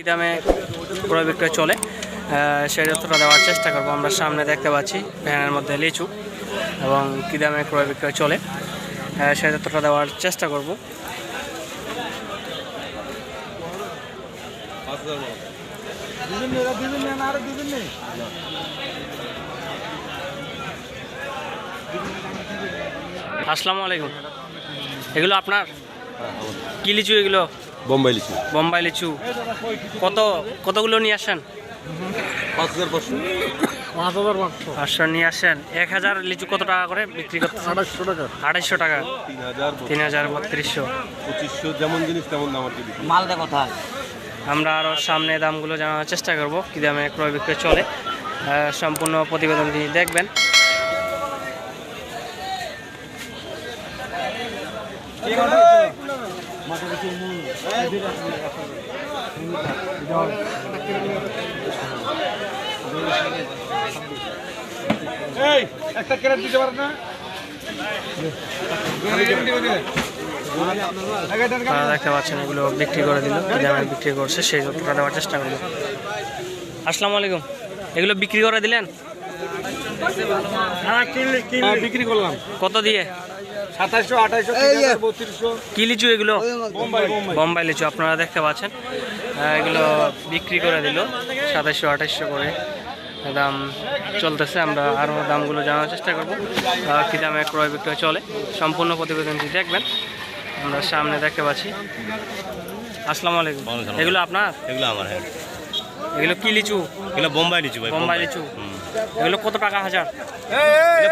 কী দামে ক্রয় বিক্রয় চলে। সেই তথ্যটা দেওয়ার চেষ্টা করব। আমরা সামনে দেখতে পাচ্ছি ভ্যানের মধ্যে লিচু এবং কী দামে ক্রয় বিক্রয় চলে। সেই তথ্যটা দেওয়ার চেষ্টা করব। আসসালামু আলাইকুম। এগুলো আপনার? কি লিচু এগুলো? বোম্বাই লিচু। বোম্বাই লিচু। কত কতগুলো নিয়ে আসেন? পাঁচ হাজার পাঁচশো। পাঁচশো। নিয়ে আসেন। এক হাজার লিচু কত টাকা করে বিক্রি করতে টাকা। আড়াইশো টাকা। তিন হাজার বত্রিশশো। পঁচিশশো যেমন জিনিস তেমন দাম আর কি মালদা কোথায়? আমরা আরও সামনে দামগুলো জানার চেষ্টা করব কী দামে ক্রয় বিক্রয় চলে। সম্পূর্ণ প্রতিবেদনটি দেখবেন। এই একটা ক্যারেট দিতে পারেন না আপনারা দেখতে পাচ্ছেন এগুলো বিক্রি করে দিল দামে বিক্রি করছে সেই তথ্যটা দেওয়ার চেষ্টা করব আসসালামু আলাইকুম। এগুলো বিক্রি করে দিলেন? বিক্রি করলাম কত দিয়ে? সাতাশশো আঠাশশো বত্রিশশো। কি লিচু এগুলো? বোম্বাই লিচু আপনারা দেখতে পাচ্ছেন। এগুলো বিক্রি করে দিল। সাতাশশো আঠাশশো করে দাম চলতেছে। আমরা আরও দামগুলো জানার চেষ্টা করব। কী দামে ক্রয় বিক্রয় চলে সম্পূর্ণ প্রতিবেদনটি দেখবেন। আমরা সামনে দেখতে পাচ্ছি। আসসালামু আলাইকুম। এগুলো আপনার? এগুলো আমার হ্যাঁ। এগুলো কি লিচু? এগুলো বোম্বাই লিচু ভাই বোম্বাই লিচু। এগুলো কত টাকা হাজার?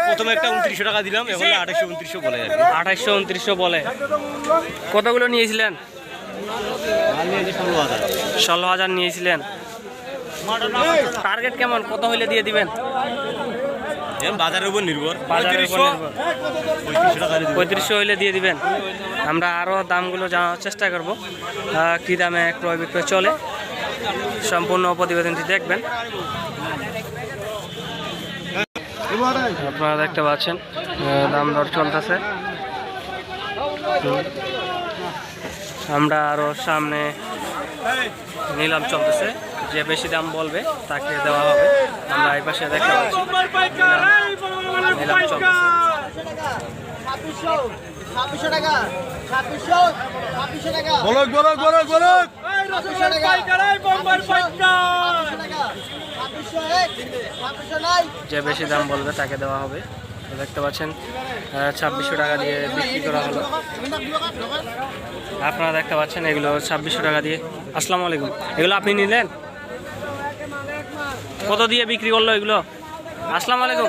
প্রথমে একটা উনত্রিশশো টাকা দিলাম এখন আঠাশশো উনত্রিশশো বলে আঠাইশশো উনত্রিশশো বলে। কতগুলো নিয়েছিলেন? ষোলো হাজার নিয়েছিলেন। টার্গেট কেমন? কত হইলে দিয়ে দিবেন? বাজারের উপর নির্ভর। পঁয়ত্রিশশো। হইলে দিয়ে দিবেন। আমরা আরও দামগুলো জানার চেষ্টা করব। কী দামে ক্রয় বিক্রয় চলে? সম্পূর্ণ প্রতিবেদনটি দেখবেন। আপনারা দেখতে পাচ্ছেন দাম দর চলতেছে। আমরা আরও সামনে নিলাম চলতেছে। যে বেশি দাম বলবে তাকে দেওয়া হবে। আমরা এই পাশে দেখতে পাচ্ছি। নিলাম- চলতেছে। টাকা টাকা যে বেশি দাম বলবে তাকে দেওয়া হবে। দেখতে পাচ্ছেন ছাব্বিশশো টাকা দিয়ে বিক্রি করা হলো। আপনারা দেখতে পাচ্ছেন, এগুলো ছাব্বিশশো টাকা দিয়ে। আসসালামু আলাইকুম। এগুলো আপনি নিলেন? কত দিয়ে বিক্রি করল এগুলো? আসসালামু আলাইকুম।